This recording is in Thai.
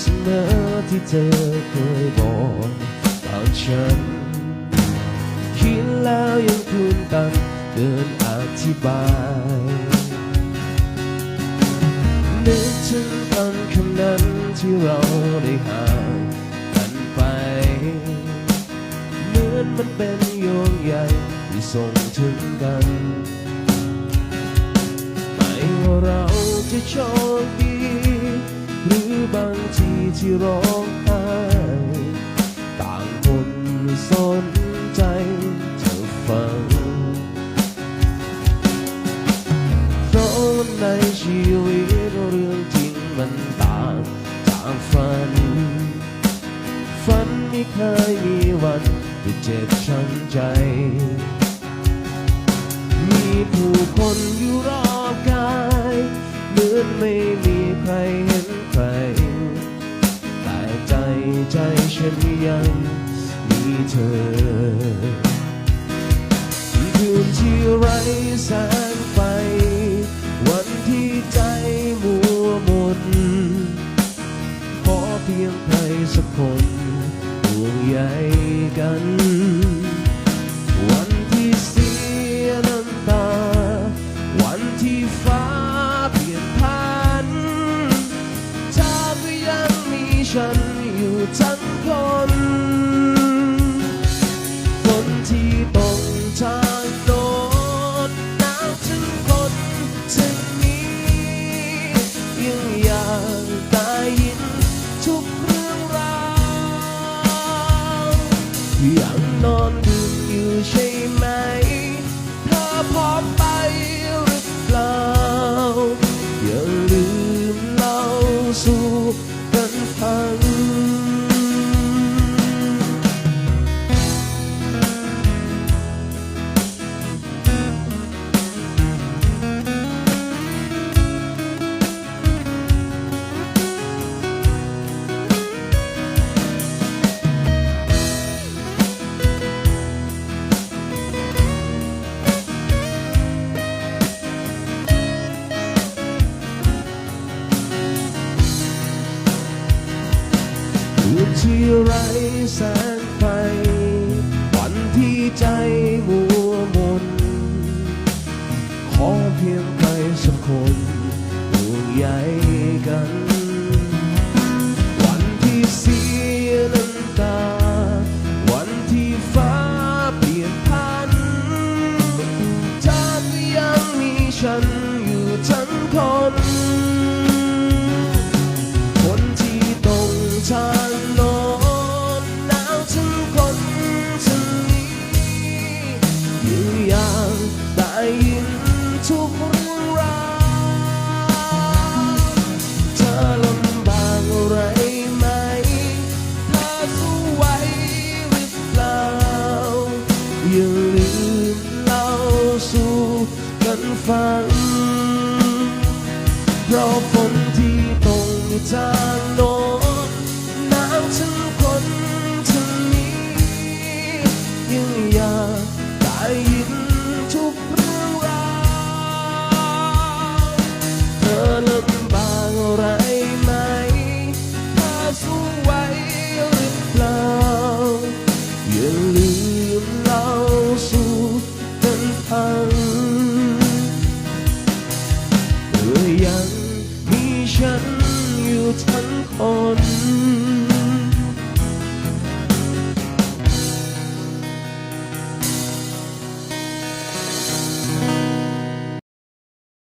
เสมอที่เธอเคยบอกกับฉัน คิดแล้วยังคืนตันเดินอธิบาย นึกถึงคำคำนั้นที่เราได้ห่างกันไป เหมือนมันเป็นโยงใยที่ส่งถึงกัน ไม่ว่าเราจะโชค อบางทีที่ร้องไห้ต่างคนสนใจจะฟังเพราะในชีวิตเรื่องจริงมันต่างจากฝัน ฝันไม่เคยมีวันที่เจ็บช้ำใจ ไม่มีใครเห็นใคร แต่ใจใจฉันยังมีเธอคืนที่ไร้แสงไฟ วันที่ใจมัวมนขอเพียงใครสักคนห่วงใยกันวัน อยู่ทั้งคน คนที่ตรงทางโน้นหนาวถึงคนถึงนี้ยังอยากได้ยินทุกเรื่องราวยังนอนดึกอยู่ใช่ไหม ที่ไร้แสงไฟวันที่ใจมัวมน ขอเพียงใครสักคนห่วงใยกัน วันที่เสียน้ำตา วันที่ฟ้าเปลี่ยนพันเธอก็ยังมีฉันอยู่ทั้งคนคน อย่าลืมเล่าสู่กันฟังเพราะฝนที่ตรงทางโน้นนาวถึงคนถึงนี้ยังอยากได้ยินทุกเรื่องราวเธอลำบากอะไรไหมเธอสู้ไหวหรือเปล่าอย่าลืม